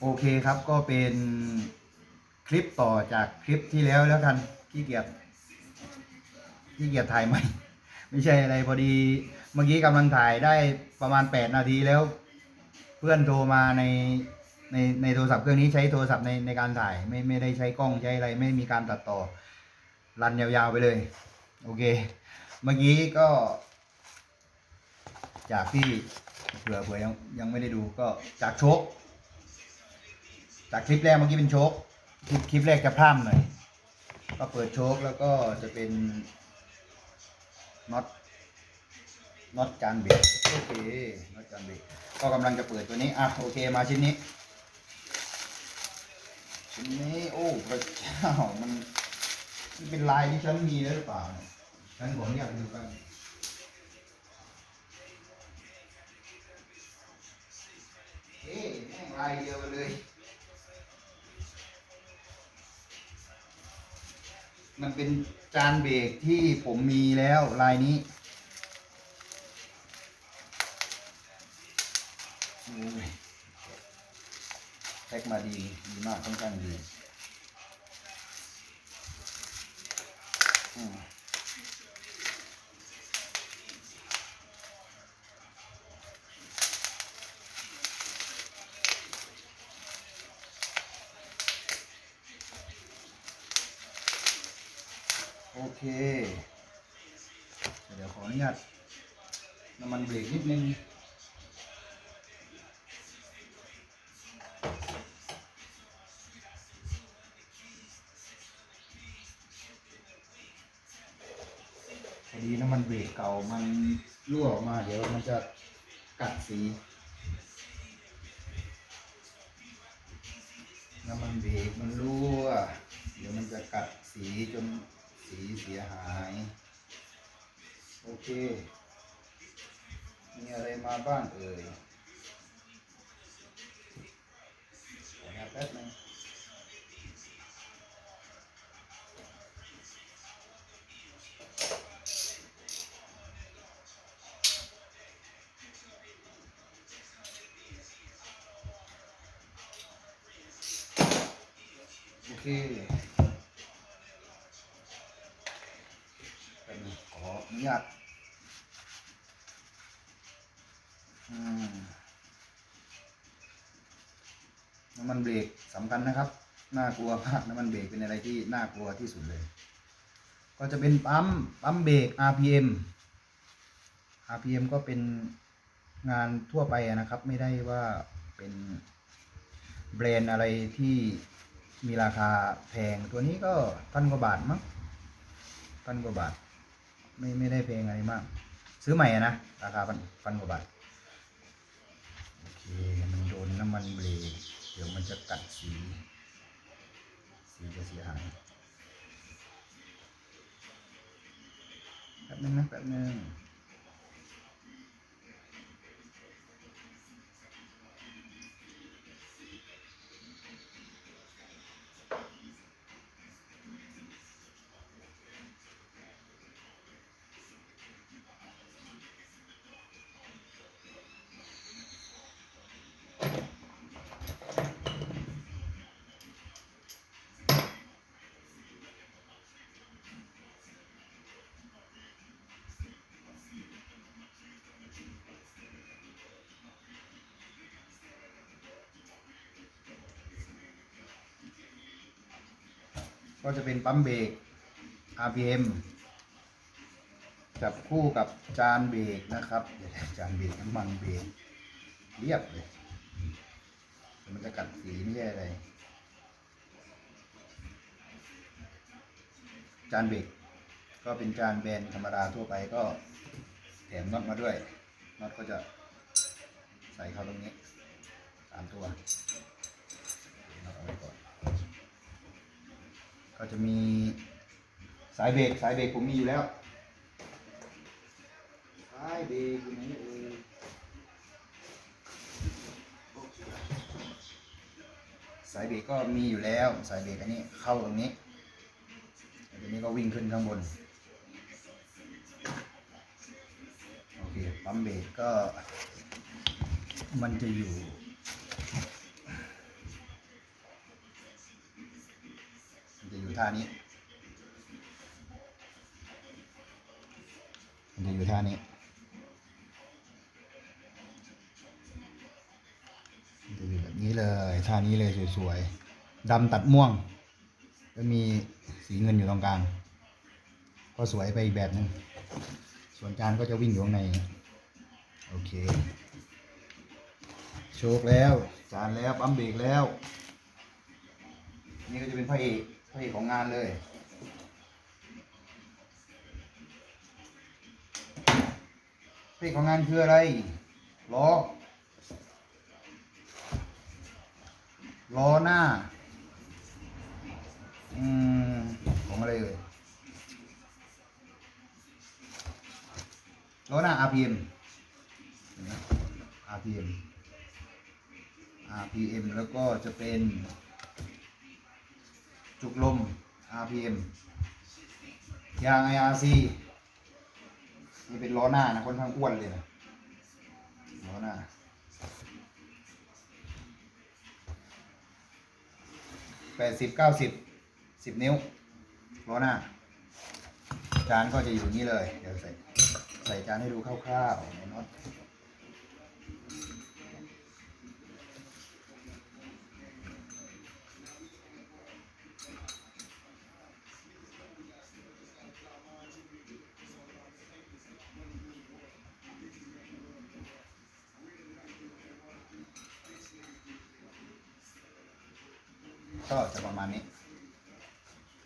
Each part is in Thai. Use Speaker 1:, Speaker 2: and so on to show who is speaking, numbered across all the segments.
Speaker 1: โอเคครับก็เป็นคลิปต่อจากคลิปที่แล้วแล้วกันขี้เกียจขี้เกียจถ่ายใหม่ ไม่ใช่อะไรพอดีเมื่อกี้กำลังถ่ายได้ประมาณ 8 นาทีแล้ว เพื่อนโทรมาในในในโทรศัพท์เครื่องนี้ใช้โทรศัพท์ในในการถ่ายไม่ไม่ได้ใช้กล้องใช้อะไร ไม่มีการตัดต่อรันยาวๆไปเลย โอเค เมื่อกี้ก็ จากที่เผื่อเผื่อยังยังไม่ได้ดูก็จากโชค จากคลิปแรกเมื่อกี้เป็นโชคคลิปคลิปแรกจะพร่ำหน่อย ก็เปิดโชคแล้วก็จะเป็นน็อตน็อตจานเบรกโอเคน็อตจานเบรกก็กำลังจะเปิดตัวนี้อะโอเคมาชิ้นนี้ ชิ้นนี้โอ้พระเจ้ามันมันเป็นลายที่ฉันมีแล้วหรือเปล่าเนี่ยฉันผมอยากดูกันเอ๊ะแม่งลายเดียวกันเลย มันเป็นจานเบรกที่ผมมีแล้วลายนี้โอ้ยแพ็กมาดี ดีมากค่อนข้างดีอืม เค เดี๋ยวขออนุญาตน้ำมันเบรกนิดนึงพอดีน้ำมันเบรกเก่ามันรั่วออกมา เดี๋ยวมันจะกัดสี น้ำมันเบรกมันรั่ว เดี๋ยวมันจะกัดสีจน สีเสียหาย โอเค มีอะไรมาบ้างเอ่ยขอแป๊บนึงโอเค นุญาตน้ำมันเบรกสำคัญนะครับ น่ากลัวมากน้ำมันเบรกเป็นอะไรที่น่ากลัวที่สุดเลย ก็จะเป็นปั๊ม ปั๊มเบรก RPM RPM ก็เป็นงานทั่วไปนะครับ ไม่ได้ว่าเป็นแบรนด์อะไรที่มีราคาแพงตัวนี้ก็พันกว่าบาทมั้งพันกว่าบาท ไม่ไม่ได้แพงอะไรมาก ซื้อใหม่อะนะ ราคาพันพันกว่าบาท โอเค มันโดนน้ำมันเบรกเดี๋ยวมันจะกัดสี สีจะเสียหายแป๊บนึงนะแป๊บนึง ก็จะเป็นปั๊มเบรก RPM จับคู่กับจานเบรกนะครับเดี๋ยวจานเบรกน้ำมันเบรกเรียบเลย มันจะกัดสีไม่ใช่อะไร จานเบรกก็เป็นจานแบนธรรมดาทั่วไปก็แถมน็อตมาด้วยน็อตก็จะใส่เข้าตรงนี้สามตัวน็อตเอาไว้ก่อน ก็ จะมีสายเบรกสายเบรกผมมีอยู่แล้ว สายเบรกอยู่ไหนเอ่ยสายเบรกก็มีอยู่แล้ว สายเบรกอันนี้เข้าตรงนี้อันนี้ก็วิ่งขึ้นข้างบน โอเค ปั๊มเบรกก็มันจะอยู่ ท่านี้มันจะอยู่ท่านี้มันจะอยู่แบบนี้เลยท่านี้เลยสวยๆดำตัดม่วงแล้วมีสีเงินอยู่ตรงกลางก็สวยไปอีกแบบหนึงส่วนจานก็จะวิ่งอยู่ข้างใน โอเค โชคแล้ว จานแล้วปั๊มเบรกแล้ว นี่ก็จะเป็นพระเอก ระเอกของงานเลย พระเอกของงานคืออะไร ล้อ ล้อหน้า อืม ของอะไรเอ่ย ล้อหน้า RPM RPM RPM แล้วก็จะเป็น จุกลม RPM ยาง IRC นี่เป็นล้อหน้านะค่อนข้างอ้วนเลยนะล้อหน้า แปดสิบเก้าสิบสิบนิ้วล้อหน้า จานก็จะอยู่นี่เลย เดี๋ยวใส่ใส่จานให้ดูคร่าวๆในน็อต ก็จะประมาณนี้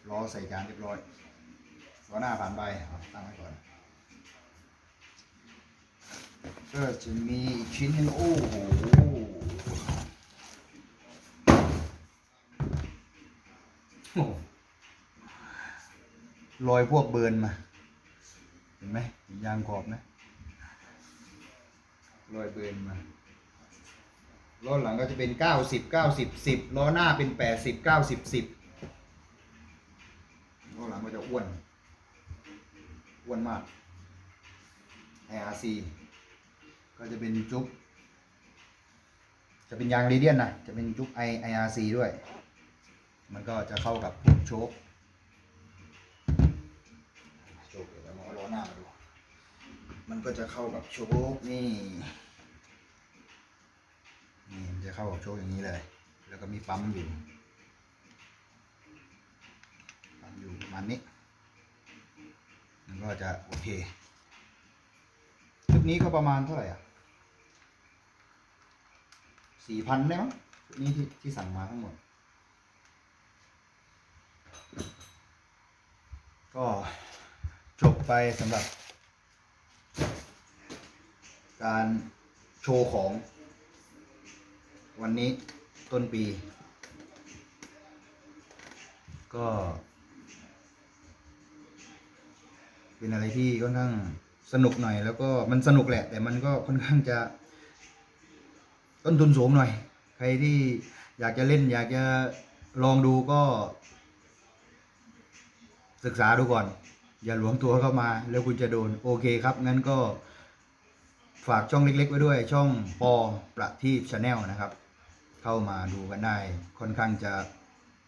Speaker 1: ล้อใส่จานเรียบร้อยล้อหน้าผ่านไปตั้งไว้ก่อนก็จะมีชิ้นหนึงโอ้โหโอ้โหรอยพวกเบิร์นมา เห็นไหมยางขอบไหมรอยเบิร์นมา ล้อหลังก็จะเป็นเก้าสิบเก้าสิบสิบล้อหน้าเป็นแปดสิบเก้าสิบสิบล้อหลังก็จะอ้วน อ้วนมาก IRC ก็จะเป็นจุ๊บจะเป็นยางเรเดียนนะจะเป็นจุ๊บ I IRC ด้วย มันก็จะเข้ากับโชคโชคเดี๋ยวเราเอาล้อหน้ามาดูมันก็จะเข้ากับโชคนี่ เข้ากับโชคอย่างนี้เลย แล้วก็มีปั๊มอยู่ปั๊มอยู่ประมาณนี้มันก็จะโอเคชุดนี้ก็ประมาณเท่าไหร่อะสี่พันได้มั้งชุดนี้ที่ที่สั่งมาทั้งหมด ก็จบไปสำหรับการโชว์ของ วันนี้ต้นปี ก็ เป็นอะไรที่ค่อนข้างสนุกหน่อย แล้วก็มันสนุกแหละ แต่มันก็ค่อนข้างจะ ต้นทุนสูงหน่อย ใครที่อยากจะเล่น อยากจะลองดูก็ ศึกษาดูก่อน อย่าหลวมตัวเข้ามา แล้วคุณจะโดน โอเคครับ งั้นก็ฝากช่องเล็ก ๆ ไว้ด้วยช่องปอประทีปชาแนลนะครับ เข้ามาดูกันได้ ค่อนข้างจะ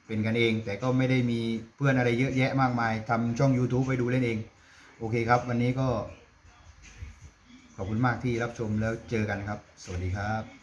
Speaker 1: เป็นกันเอง แต่ก็ไม่ได้มีเพื่อนอะไรเยอะแยะมากมายทำช่อง YouTube ไปดูเล่นเอง โอเคครับ วันนี้ก็ ขอบคุณมากที่รับชมแล้วเจอกันครับ สวัสดีครับ